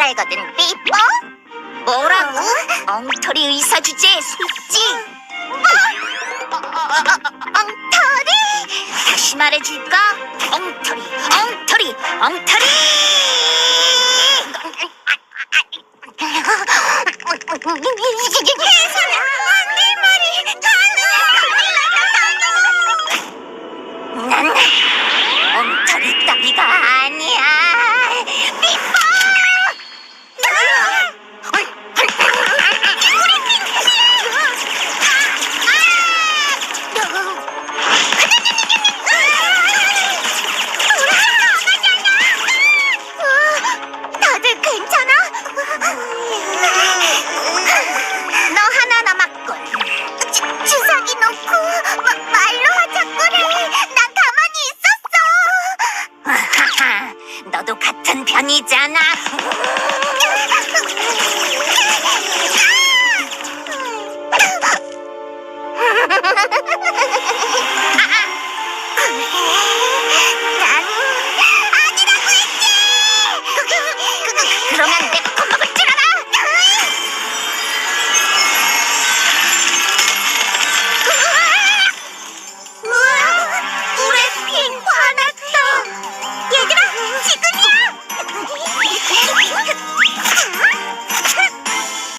알거든, 삐뽀. 뭐라고? 엉터리 의사 주제 솔직. 뭐? 엉터리? 다시 말해줄까? 엉터리, 엉터리, 엉터리! 해서는 괜찮아? 너 하나 남았군. 주, 주사기 놓고 마, 말로 하자꾸래. 난 가만히 있었어. 너도 같은 편이잖아.